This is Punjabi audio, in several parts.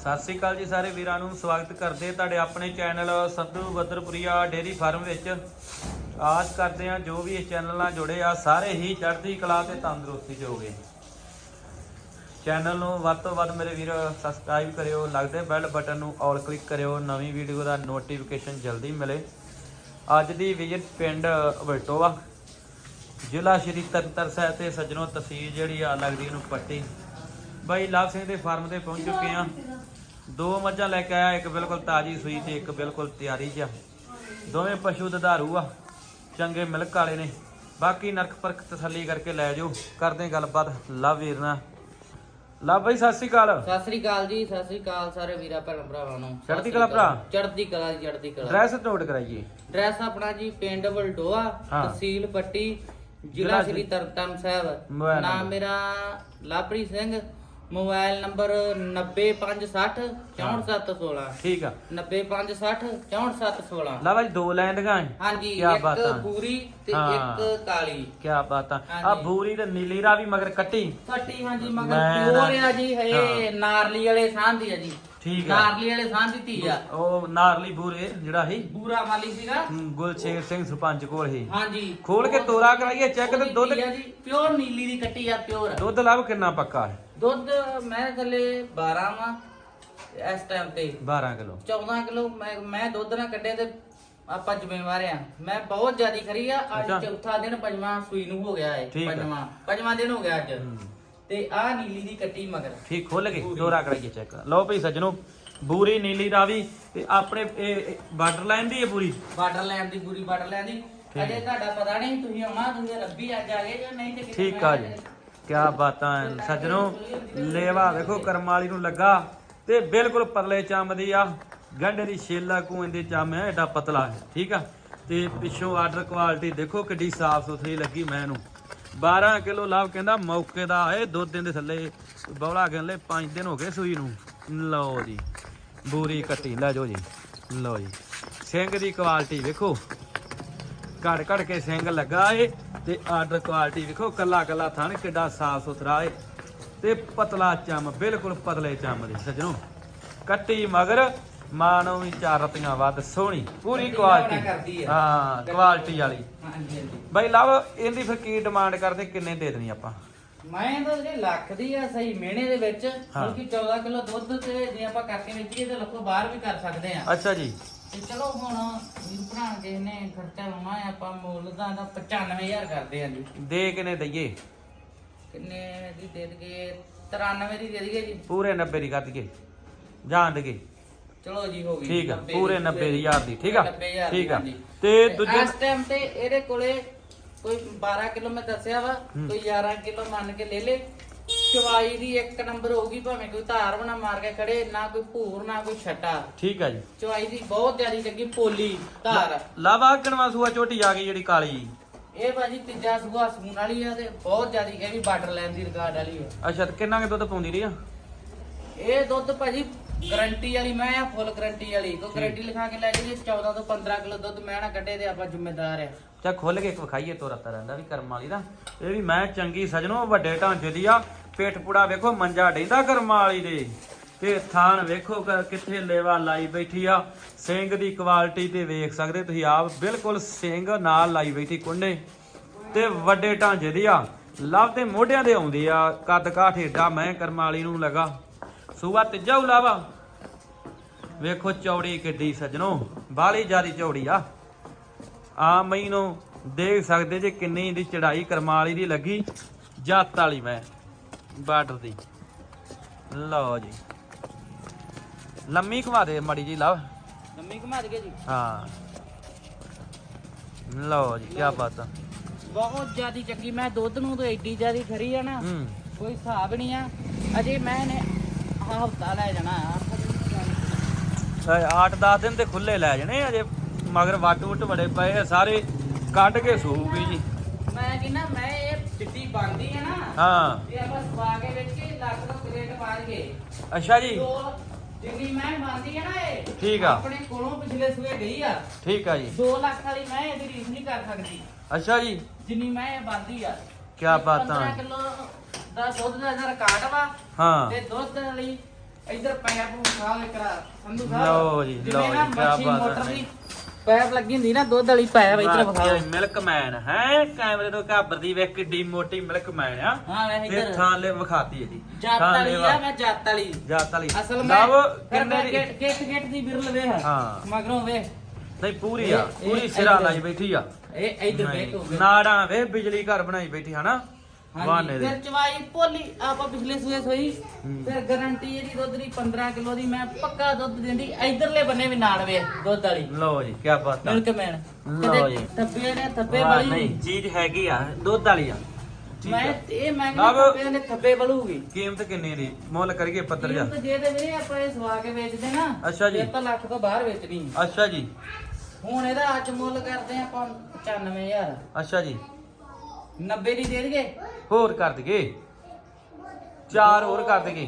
ਸਤਿ ਸ੍ਰੀ ਅਕਾਲ ਜੀ ਸਾਰੇ ਵੀਰਾਂ ਨੂੰ ਸਵਾਗਤ ਕਰਦੇ ਤੁਹਾਡੇ ਆਪਣੇ channel Sandhu Badarpuria dairy farm ਵਿੱਚ। ਆਸ ਕਰਦੇ ਹਾਂ ਜੋ ਵੀ ਇਸ ਚੈਨਲ ਨਾਲ ਜੁੜੇ ਆ, ਸਾਰੇ ਹੀ ਚੜ੍ਹਦੀ ਕਲਾ ਤੇ ਤੰਦਰੁਸਤੀ 'ਚ ਹੋਗੇ। ਚੈਨਲ ਨੂੰ ਵੱਧ ਤੋਂ ਵੱਧ ਮੇਰੇ ਵੀਰ ਸਬਸਕ੍ਰਾਈਬ ਕਰਿਓ, ਲੱਗਦੇ ਬੈਲ ਬਟਨ ਨੂੰ ਆਲ ਕਲਿੱਕ ਕਰਿਓ, ਨਵੀਂ ਵੀਡੀਓ ਦਾ ਨੋਟੀਫਿਕੇਸ਼ਨ ਜਲਦੀ ਮਿਲੇ। ਅੱਜ ਦੀ ਵਿਜ਼ਿਟ ਪਿੰਡ ਵਲਟੋਆ, ਜ਼ਿਲ੍ਹਾ ਸ਼੍ਰੀ ਤਰਨਤਾਰਨ ਸਾਹਿਬ ਤੇ ਸੱਜਣੋ ਤਹਿਸੀਲ ਜਿਹੜੀ ਆ, ਲੱਗਦੀ ਉਹਨੂੰ ਪੱਟੀ। ਬਾਈ ਲਾਭ ਸਿੰਘ ਦੇ ਫਾਰਮ ਤੇ ਪਹੁੰਚ ਚੁੱਕੇ ਆ ਦੋ ਮੱਝਾਂ ਲੈ ਕੇ ਆਇਆ ਇੱਕ ਬਿਲਕੁਲ ਤਾਜੀ ਸੂਈ ਤੇ ਇੱਕ ਬਿਲਕੁਲ ਤਿਆਰੀ 'ਚ ਦੋਵੇਂ ਪਸ਼ੂ ਦੁਧਾਰੂ ਆ ਚੰਗੇ ਮਿਲਕ ਵਾਲੇ ਨੇ। ਬਾਕੀ ਨਰਕ ਪਰਖ ਤਸੱਲੀ ਕਰਕੇ ਲੈ ਜਾਓ। ਕਰਦੇ ਗੱਲਬਾਤ। ਲਵ ਵੀਰ ਨਾਲ। ਲਵ ਬਾਈ ਸਤਿ ਸ੍ਰੀ ਅਕਾਲ। ਸਤਿ ਸ੍ਰੀ ਅਕਾਲ ਜੀ ਸਤਿ ਸ੍ਰੀ ਅਕਾਲ ਸਾਰੇ ਵੀਰਾਂ ਭੈਣ ਭਰਾਵਾਂ ਨੂੰ। ਚੜ੍ਹਦੀ ਕਲਾ ਭਰਾ? ਚੜ੍ਹਦੀ ਕਲਾ ਜੀ ਚੜ੍ਹਦੀ ਕਲਾ। ਐਡਰੈਸ ਨੋਟ ਕਰਾਈਏ। ਡਰੈਸ ਆਪਣਾ ਜੀ ਪਿੰਡ ਵਲਟੋਆ ਹਾਂ। ਤਹਿਸੀਲ ਪੱਟੀ ਜ਼ਿਲ੍ਹਾ ਸ਼੍ਰੀ- ਤਰਨਤਾਰਨ ਸਾਹਿਬ। ਨਾਮ। ਮੇਰਾ ਲਾਪਰੀ ਸਿੰਘ। ਮੋਬਾਈਲ ਨੰਬਰ 90560 64716 ਠੀਕ ਆ। 90560 64716 ਲਵ ਬਾਈ ਦੋ ਲੈਣ ਲਗਾ ਹਾਂਜੀ ਕਿਆ ਇੱਕ ਬਾਤਾਂ। ਪੂਰੀ ਤੇ ਹਾਂ। ਇੱਕ ਕਾਲੀ। ਕੀ ਬਾਤ। ਆ ਆ ਹਾਂਜੀ। ਬੂਰੀ ਤੇ ਨੀਲੀ ਰਾ ਵੀ ਮਗਰ ਕੱਟੀ। ਫੱਟੀ ਹਾਂਜੀ ਮੈਂ ਮਗਰ ਨਾ- ਪਿਓਰ ਆ ਜੀ ਹਾਂ। ਇਹ ਨਾਰਲੀ ਵਾਲੇ ਸਾਂਝ ਆ ਜੀ। ਠੀਕ ਆ। ਨਾਰਲੀ ਵਾਲੇ ਸਾਂਝ ਧੀ ਆ। ਉਹ ਨਾਰਲੀ ਬੂਰੇ ਜਿਹੜਾ ਸੀ। ਬੂਰਾ ਮਾਲੀ ਸੀਗਾ। ਹਮ, ਗੁਲਸ਼ੇਰ ਸਿੰਘ ਸਰਪੰਚ ਕੋਲ ਹੀ ਹਾਂਜੀ। ਖੋਲ ਕੇ ਤੋਰਾ ਕਰਾਈਏ ਚੈੱਕ ਤੇ ਦੁੱਧ ਪਿਓਰ ਨੀਲੀ ਦੀ ਕੱਟੀ ਆ ਪਿਓਰ। ਦੁੱਧ ਲੱਭ ਕਿੰਨਾ ਪੱਕਾ ਹੈ। ਦੁੱਧ ਮੈਂ ਥੱਲੇ 12 ਵਾ ਇਸ ਟਾਈਮ ਤੇ। 12 ਕਿਲੋ। 14 ਕਿਲੋ ਮੈਂ ਮੈਂ ਦੁੱਧ ਨਾ ਕੱਢੇ ਤੇ ਆਪਾਂ ਜ਼ਿੰਮੇਵਾਰ ਆ। ਮੈਂ ਬਹੁਤ ਜ਼ਿਆਦੀ ਖਰੀ ਆ। ਅੱਜ ਚੌਥਾ ਦਿਨ ਪੰਜਵਾਂ ਸੂਈ ਨੂੰ ਹੋ ਗਿਆ ਆ। ਪੰਜਵਾਂ। ਪੰਜਵਾਂ ਦਿਨ ਹੋ ਗਿਆ ਅੱਜ। ਤੇ ਆ ਨੀਲੀ ਦੀ ਕੱਟੀ ਮਗਰ। ਠੀਕ ਖੋਲ ਕੇ ਤੋਰਾ ਕਰਾਈਏ ਚੈੱਕ ਲਓ ਭਈ ਸੱਜਣੋ ਬੂਰੀ ਨੀਲੀ ਰਾਵੀ ਤੇ ਆਪਣੇ ਇਹ ਬਾਰਡਰ ਲਾਈਨ ਦੀ ਹੈ ਪੂਰੀ? ਬਾਰਡਰ ਲੈਣ ਦੀ ਪੂਰੀ ਬਾਰਡਰ ਲੈਣ ਦੀ। ਅਜੇ ਤੁਹਾਡਾ ਪਤਾ ਨਹੀਂ ਤੁਸੀਂ ਆਉਣਾ ਤੁਸੀਂ ਰੱਬੀ ਅੱਜ ਆ ਗਏ ਜਾਂ ਨਹੀਂ ਤੇ ਠੀਕ ਆ ਜੀ। ਕਿਆ ਬਾਤਾਂ ਹੈ ਸੱਜਣੋ, ਲੇਵਾ ਵੇਖੋ ਕਰਮ ਵਾਲੀ ਨੂੰ ਲੱਗਾ ਤੇ ਬਿਲਕੁਲ ਪਤਲੇ ਚੰਮ ਦੀ ਆ। ਗੰਢੇ ਦੀ ਛੇਲਾ ਕੂਆਂ ਦੇ ਚੰਮ ਹੈ ਐਡਾ ਪਤਲਾ ਹੈ, ਠੀਕ ਆ? ਤੇ ਪਿੱਛੋਂ ਆਰਡਰ ਕੁਆਲਿਟੀ ਦੇਖੋ ਕਿੱਡੀ ਸਾਫ਼ ਸੁਥਰੀ ਲੱਗੀ ਮੈਨੂੰ। 12 ਕਿਲੋ ਲਾਭ ਕਹਿੰਦਾ ਮੌਕੇ ਦਾ ਏ ਦੋ ਦਿਨ ਦੇ ਥੱਲੇ ਬੌਲਾ ਕਹਿੰਦੇ 5 ਦਿਨ ਹੋ ਗਏ ਸੂਈ ਨੂੰ। ਲਓ ਜੀ, ਬੂਰੀ ਕੱਟੀ, ਲੈ ਜਾਓ ਜੀ, ਲਓ ਜੀ। ਸਿੰਘ ਦੀ ਕੁਆਲਿਟੀ ਵੇਖੋ। ਘੜ ਘੜ ਕੇ ਸਿੰਘ ਲੱਗਾ ਏ ਤੇ ਆਰਡਰ ਕੁਆਲਿਟੀ ਵੇਖੋ ਕੱਲਾ ਕੱਲਾ ਥਣ ਕਿੱਡਾ ਸਾਫ਼ ਸੁਥਰਾ ਏ ਤੇ ਪਤਲਾ ਚੰਮ ਬਿਲਕੁਲ ਪਤਲੇ ਚੰਮ ਦੀ ਸੱਜਣੋ। ਕੱਟੀ ਮਗਰ ਮਾਨੋ ਵੀ ਚਾਰ ਰਤੀਆਂ ਵੱਧ ਸੋਹਣੀ ਪੂਰੀ ਕੁਆਲਿਟੀ। ਹਾਂ ਕੁਆਲਿਟੀ ਵਾਲੀ। ਹਾਂਜੀ ਹਾਂਜੀ। ਬਈ ਲਵ ਇਹਦੀ ਫਿਰ ਕੀ ਡਿਮਾਂਡ ਕਰਦੇ ਕਿੰਨੇ ਦੇ ਦੇਣੀ ਆਪਾਂ? ਮੈਂ ਤਾਂ ਜਿਹੜੇ ਲੱਖ ਦੀ ਆ ਸਹੀ ਮਹੀਨੇ ਦੇ ਵਿੱਚ। ਕਿਉਂਕਿ 14 ਕਿਲੋ ਦੁੱਧ ਤੇ ਜੇ ਆਪਾਂ ਕਰਕੇ ਵੇਚੀਏ ਤੇ ਲੱਖੋਂ ਬਾਹਰ ਵੀ ਕਰ ਸਕਦੇ ਆ। ਅੱਛਾ ਜੀ। ਤੇ ਚਲੋ ਹੁਣ ਵੀਰ ਭਰਾ ਕਿਸੇ ਨੇ ਖਰਚਾ ਲਾਉਣਾ ਹੈ ਆਪਾਂ ਮੁੱਲ ਦਾ ਤਾਂ 95000 ਕਰਦੇ ਆ ਜੀ। ਦੇ ਕਿਨੇ ਦਈਏ? ਕਿੰਨੇ ਦੀ ਦੇ ਦਈਏ? 93 ਦੀ ਦੇ ਦਈਏ ਜੀ। ਪੂਰੇ 90 ਦੀ ਕਰ ਦਈਏ। ਜਾਣ ਦਈਏ। ਚਲੋ ਜੀ ਹੋ ਗਈ ਠੀਕ ਆ 90 ਪੂਰੇ ਦੀ। 90 ਹਜ਼ਾਰ ਦੀ ਠੀਕ ਆ? 90,000 ਠੀਕ ਆ। ਤੇ ਦੂਜੇ ਇਸ ਟਾਈਮ ਤੇ ਇਹਦੇ ਕੋਲੇ ਕੋਈ 12 ਕਿਲੋ ਮੈਂ ਦੱਸਿਆ ਵਾ ਹੂੰ। ਕੋਈ 11 ਕਿਲੋ ਮੰਨ ਕੇ ਲੈ ਲੇ। ਚਵਾਈ ਦੀ ਇੱਕ ਨੰਬਰ ਹੋਊਗੀ ਭਾਵੇਂ ਕੋਈ ਧਾਰ ਬਣਾ ਮਾਰ ਕੇ ਖੜੇ ਨਾ ਕੋਈ ਭੂਰ ਨਾ ਕੋਈ ਛੱਟਾ। ਠੀਕ ਆ ਜੀ। ਚਵਾਈ ਦੀ ਬਹੁਤ ਜ਼ਿਆਦੀ ਲੱਗੀ ਪੋਲੀ ਧਾਰ। ਲਾਵਾ ਕਣਵਾ ਸੂਆ ਝੋਟੀ ਆ ਗਈ ਜਿਹੜੀ ਕਾਲੀ। ਇਹ ਭਾਜੀ ਤੀਜਾ ਸੂਆ ਸੂਣ ਵਾਲੀ ਆ ਤੇ ਬਹੁਤ ਜ਼ਿਆਦੀ ਇਹ ਵੀ ਬਾਰਡਰ ਲਾਈਨ ਦੀ ਰਿਕਾਰਡ ਵਾਲੀ ਆ। ਅੱਛਾ ਤੇ ਕਿੰਨਾ ਕੁ ਦੁੱਧ ਪਾਉਂਦੀ ਰਹੀ ਆ? ਇਹ ਦੁੱਧ ਭਾਜੀ ਗਰੰਟੀ ਵਾਲੀ ਮੈਂ ਆ ਫੁੱਲ ਗਰੰਟੀ ਵਾਲੀ। ਕੋ ਗਰੰਟੀ ਲਿਖਾ ਕੇ ਲੈ ਜੀ 14 ਤੋਂ 15 ਕਿਲੋ ਦੁੱਧ ਮੈਂ ਨਾ ਕੱਢੇ ਤੇ ਆਪਾਂ ਜ਼ਿੰਮੇਦਾਰ ਆ। ਚਾ ਖੁੱਲ ਕੇ ਇੱਕ ਵਿਖਾਈਏ ਤੋਰਾ ਤਾ ਰਹਿੰਦਾ ਵੀ ਕਰਮ ਵਾਲੀ ਦਾ। ਇਹ ਵੀ ਮੈਂ ਚੰਗੀ ਸਜਣੋ ਵੱਡੇ ਢਾਂਚੇ ਦੀ ਆ। ਪੇਟ ਪੁੜਾ ਵੇਖੋ, ਮੰਜਾ ਡੈਂਦਾ ਕਰਮ ਵਾਲੀ ਦੇ। ਤੇ ਥਾਨ ਵੇਖੋ ਕਿੱਥੇ ਲੇਵਾ ਲਾਈ ਬੈਠੀ ਆ। ਸਿੰਘ ਦੀ ਕੁਆਲਿਟੀ ਤੇ ਵੇਖ ਸਕਦੇ ਤੁਸੀਂ ਆਪ, ਬਿਲਕੁਲ ਸਿੰਘ ਨਾਲ ਲਾਈ ਬੈਠੀ ਕੁੰਡੇ। ਤੇ ਵੱਡੇ ਢਾਂਚੇ ਦੀ ਆ, ਲਵ ਤੇ ਮੋਢਿਆਂ ਦੇ ਆਉਂਦੀ ਆ, ਕੱਦ ਕਾਠ ਏਡਾ ਮੈਂ ਕਰਮ ਵਾਲੀ ਨੂੰ ਲਗਾ। ਸੂਆ ਤੀਜਾ ਉਲਾਵਾ ਵੇਖੋ ਚੌੜੀ ਕਿੱਡੀ ਸਜਣੋ, ਬਾਲੀ ਜਿਆਦੀ ਚੌੜੀ ਆ। ਆ ਮੈਨੂੰ ਦੇਖ ਸਕਦੇ ਜੇ ਕਿੰਨੀ ਦੀ ਚੜਾਈ ਕਰਮਾਲੀ ਦੀ ਲੱਗੀ, ਜੱਤ ਵਾਲੀ ਮੈਂ। ਬਾਰਡਰ ਦੀ। ਲਓ ਜੀ। ਲੰਮੀ ਘੁਮਾ ਦੇ ਮੜੀ ਜੀ ਲਵ ਮੰਮੀ ਘੁਮਾ ਦਈਏ ਜੀ? ਹਾਂ। ਲਓ ਜੀ ਕੀ ਬਾਤ ਆ। ਬਹੁਤ ਜ਼ਿਆਦੀ ਚੰਗੀ ਮੈਂ ਦੁੱਧ ਨੂੰ ਤਾਂ ਐਡੀ ਜ਼ਿਆਦੀ ਖਰੀ ਆ ਨਾ ਕੋਈ ਹਿਸਾਬ ਨਹੀਂ ਆ। ਅਜੇ ਮੈਂ ਨੇ ਹਫਤਾ ਲੈ ਜਾਣਾ ਆ। 8-10 ਦਿਨ ਤੇ ਖੁੱਲੇ ਲੈ ਜਣੇ ਅਜੇ ਮਗਰ ਵੱਟ ਵੁੱਟ ਬੜੇ ਪਏ ਸਾਰੇ ਕੱਢ ਕੇ ਸੂਗੀ ਜੀ। ਮੈਂ ਚਿੱਟੀ ਬਣਦੀ ਆ ਨਾ ਹਾਂ। ਇਹ ਆਪਾਂ ਸਵਾ ਕੇ ਵਿੱਚ ਕੇ ਲੱਖ ਤੋਂ ਗ੍ਰੇਡ ਪਾ ਕੇ। ਅੱਛਾ ਜੀ। ਦੋ ਜਿੰਨੀ ਮੈਂ ਬਣਦੀ ਆ ਨਾ ਇਹ ਠੀਕ ਆ। ਆਪਣੇ ਕੋਲੋਂ ਪਿਛਲੇ ਸੂਏ ਗਈ ਆ। ਠੀਕ ਆ ਜੀ। 2 ਲੱਖ ਵਾਲੀ ਮੈਂ ਇਹਦੀ ਰੀਸ ਨਹੀਂ ਕਰ ਸਕਦੀ। ਅੱਛਾ ਜੀ। ਜਿੰਨੀ ਮੈਂ ਇਹ ਬਣਦੀ ਆ। ਕੀ ਬਾਤਾਂ 15 ਕਿਲੋ ਦਾ ਦੁੱਧ ਦਾ ਜਰ ਕਾਟ ਵਾ ਹਾਂ। ਤੇ ਦੁੱਧ ਵਾਲੀ ਇੱਧਰ ਪੈਪ ਵਿਖਾ ਕਰਾ। ਸੰਧੂ ਸਾਹਿਬ ਲਓ ਜੀ, ਜਿਵੇਂ ਲਓ ਨਾ ਜੀ, ਕਿਆ ਮੱਛੀ ਬਾਤ ਮੋਟਰ ਹੈ। ਦੀ ਪੈਪ ਲੱਗੀ ਹੁੰਦੀ ਨਾ ਦੁੱਧ ਵਾਲੀ ਪੈਪ ਇੱਧਰ ਵਿਖਾਓ। ਮਿਲਕਮੈਨ ਹੈ? ਕੈਮਰੇ ਤੋਂ ਘਾਬਰਦੀ ਵੇਖ ਕਿੱਡੀ ਮੋਟੀ ਮਿਲਕਮੈਨ ਆ। ਹਾਂ ਮੈਂ ਤੇ ਇੱਧਰ। ਥਾਲੇ ਵਿਖਾਤੀ ਇਹਦੀ। ਜੱਤ ਵਾਲੀ ਆ ਮੈਂ ਜੱਤ ਵਾਲੀ। ਜਾਤ ਵਾਲੀ। ਅਸਲ ਮੈਂ ਲਵ ਕਿੰਨੇ ਦੀ ਗੇਟ ਗੇਟ ਗੇਟ ਦੀ ਬਿਰਲ ਵੇ ਹਾਂ। ਮਗਰੋਂ ਵੇ ਨਹੀਂ ਪੂਰੀ ਆ ਇਹ- ਪੂਰੀ ਇਹ ਸਿਰਾ ਇੱਧਰ। ਲਾਈ ਬੈਠੀ ਆ। ਇਹ ਇੱਧਰ ਵੇਖੋ। ਨਾੜਾਂ ਵੇ ਬਿਜਲੀ ਘਰ ਬਣਾਈ ਬੈਠੀ ਹਨਾ? ਵਾਨੇ ਹਾਂਜੀ ਦੇ। ਫਿਰ ਚਵਾਈ ਭੋਲੀ ਆਪਾਂ ਪਿਛਲੇ ਸੂਏ ਸੋਈ। ਹੂੰ। ਫਿਰ ਗਾਰੰਟੀ ਇਹਦੀ ਦੁੱਧ ਦੀ 15 ਕਿਲੋ ਦੀ ਮੈਂ ਪੱਕਾ ਦੁੱਧ ਦਿੰਦੀ। ਇਧਰਲੇ ਬੰਨੇ ਵੀ ਨਾਲ ਵੇ ਦੁੱਧ ਵਾਲੀ। ਲਓ ਜੀ ਕੀ ਬਾਤ ਆ। ਮਿਲਕ ਮੈਨ ਲਓ ਜੀ। ਥੱਬੇ ਨੇ ਥੱਬੇ ਵਾਹ, ਬਲੀ ਨਹੀਂ ਚੀਜ਼ ਹੈਗੀ ਆ ਦੁੱਧ ਵਾਲੀ ਆ। ਠੀਕ ਮੈਂ ਆ। ਇਹ ਮੈਂ ਲਵ। ਥੱਬੇ ਨੇ ਥੱਬੇ ਬਲੂਗੀ। ਕੀਮਤ ਕਿੰਨੀ ਦੀ? ਮੁੱਲ ਕਰੀਏ ਪੱਤਰ ਜਾ। ਕੀਮਤ ਜੇ ਤੇ ਵੀਰੇ ਆਪਾਂ ਇਹ ਸਵਾ ਕੇ ਵੇਚਦੇ ਨਾ ਅੱਛਾ ਜੀ। ਇਹ ਤਾਂ ਲੱਖ ਤੋਂ ਬਾਹਰ ਵੇਚਣੀ। ਅੱਛਾ ਜੀ। ਹੁਣ ਇਹਦਾ ਅੱਜ ਮੁੱਲ ਕਰਦੇ ਆਪਾਂ 95000 ਅੱਛਾ ਜੀ। 90 ਦੀ ਦੇ ਦਈਏ ਹੋਰ ਕਰ ਦਈਏ ਚਾਰ ਹੋਰ ਕਰ ਦਈਏ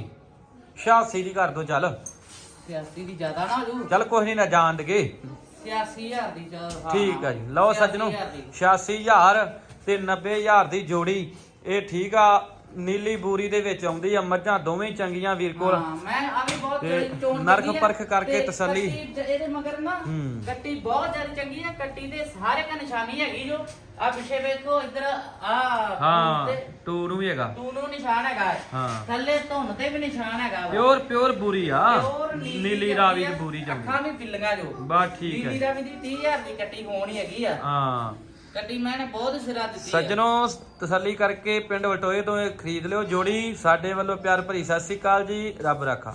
86 ਦੀ ਕਰ ਦੋ ਚੱਲ। 86 ਦੀ ਜ਼ਿਆਦਾ ਨਾ ਹੋ ਜੂ। ਚੱਲ ਕੁਛ ਨਹੀਂ ਨਾ ਜਾਣ ਦਈਏ 86000 ਦੀ ਚਲ ਠੀਕ ਆ ਜੀ। ਲਓ ਸੱਜਣੋ 86000 ਤੇ 90000 ਦੀ ਜੋੜੀ। ਇਹ ਠੀਕ ਆ। ਨੀਲੀ ਬੂਰੀ ਦੇ ਵਿੱਚ ਆਉਂਦੀ ਆ ਮੱਝਾਂ ਦੋਵੇਂ ਚੰਗੀਆਂ ਵੀਰ ਕੋਲ। ਹਾਂ ਮੈਂ ਆ ਵੀ ਬਹੁਤ ਚੋਣ ਨਰਕ। ਪਰਖ ਕਰਕੇ ਤਸੱਲੀ। ਇਹਦੇ ਮਗਰ ਨਾ। ਕੱਟੀ ਬਹੁਤ ਜ਼ਿਆਦਾ ਚੰਗੀ ਆ ਕੱਟੀ ਦੇ ਸਾਰੇ ਕਾ ਨਿਸ਼ਾਨੀ ਹੈਗੀ ਜੋ। ਆ ਪਿੱਛੇ ਵੇਖੋ ਇੱਧਰ ਆ ਹਾਂ ਤੇ ਟੂ ਨੂੰ ਵੀ ਹੈਗਾ। ਟੂ ਨੂੰ ਨਿਸ਼ਾਨ ਹੈਗਾ। ਹੈ। ਥੱਲੇ ਧੁੰਨ ਤੇ ਵੀ ਨਿਸ਼ਾਨ ਹੈਗਾ। ਪਿਓਰ ਪਿਓਰ ਬੂਰੀ ਆ। ਨੀਲੀ ਰਾਵੀ ਦੀ ਬੂਰੀ ਚੰਗੀ। ਅੱਖਾਂ ਵੀ ਪਿੱਲੀਆਂ ਜੋ। ਬਸ ਠੀਕ ਨੀਲੀ ਹੈ। ਰਾਵੀ ਦੀ 30000 ਦੀ ਕੱਟੀ ਹੋਣੀ ਹੈਗੀ ਆ। ਹਾਂ। ਕੱਟੀ ਮੈਂ ਨੇ ਬਹੁਤ ਸਿਰਾ ਦਿੱਤੀ ਆ। ਸੱਜਣੋ, ਤਸੱਲੀ ਕਰਕੇ ਪਿੰਡ ਵਟੋਏ ਤੋਂ ਇਹ ਖਰੀਦ ਲਿਓ। ਜੋੜੀ ਸਾਡੇ ਵੱਲੋਂ ਪਿਆਰ ਭਰੀ। ਸਤਿ ਸ੍ਰੀ ਅਕਾਲ ਜੀ। ਰੱਬ ਰਾਖਾ।